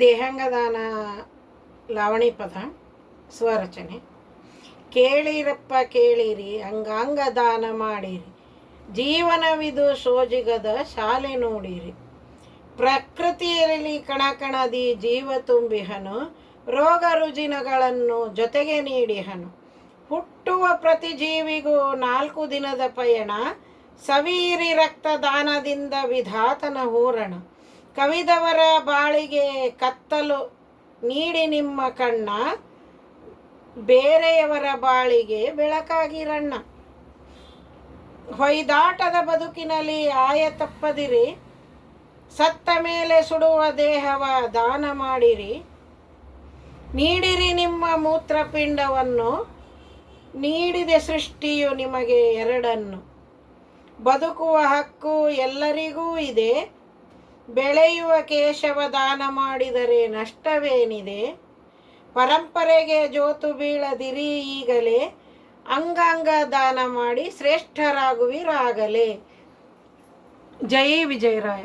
ದೇಹಾಂಗದಾನ ಲಾವಣಿ ಪದ, ಸ್ವರಚನೆ. ಕೇಳಿರಪ್ಪ ಕೇಳಿರಿ ಅಂಗಾಂಗ ದಾನ ಮಾಡಿರಿ. ಜೀವನವಿದು ಸೋಜಿಗದ ಶಾಲೆ ನೋಡಿರಿ. ಪ್ರಕೃತಿಯಲ್ಲಿ ಕಣಕಣದಿ ಜೀವ ತುಂಬಿಹನು. ರೋಗ ರುಜಿನಗಳನ್ನು ಜೊತೆಗೆ ನೀಡಿಹನು. ಹುಟ್ಟುವ ಪ್ರತಿ ಜೀವಿಗೂ ನಾಲ್ಕು ದಿನದ ಪಯಣ. ಸವೀರಿ ರಕ್ತದಾನದಿಂದ ವಿಧಾತನ ಹೂರಣ. ಕವಿದವರ ಬಾಳಿಗೆ ಕತ್ತಲು ನೀಡಿ ನಿಮ್ಮ ಕಣ್ಣ, ಬೇರೆಯವರ ಬಾಳಿಗೆ ಬೆಳಕಾಗಿರಣ್ಣ ಹೊಯ್ದಾಟದ ಬದುಕಿನಲ್ಲಿ ಆಯ ತಪ್ಪದಿರಿ, ಸತ್ತ ಮೇಲೆ ಸುಡುವ ದೇಹವ ದಾನ ಮಾಡಿರಿ. ನೀಡಿರಿ ನಿಮ್ಮ ಮೂತ್ರಪಿಂಡವನ್ನು, ನೀಡಿದೆ ಸೃಷ್ಟಿಯು ನಿಮಗೆ ಎರಡನ್ನು. ಬದುಕುವ ಹಕ್ಕು ಎಲ್ಲರಿಗೂ ಇದೆ ಬೆಳೆಯುವ ಕೇಶವ ದಾನ ಮಾಡಿದರೆ ನಷ್ಟವೇನಿದೆ? ಪರಂಪರೆಗೆ ಜೋತು ಬೀಳದಿರಿ ಈಗಲೇ, ಅಂಗಾಂಗ ದಾನ ಮಾಡಿ ಶ್ರೇಷ್ಠರಾಗುವಿರಾಗಲೇ. ಜೈ ವಿಜಯರಾಯ.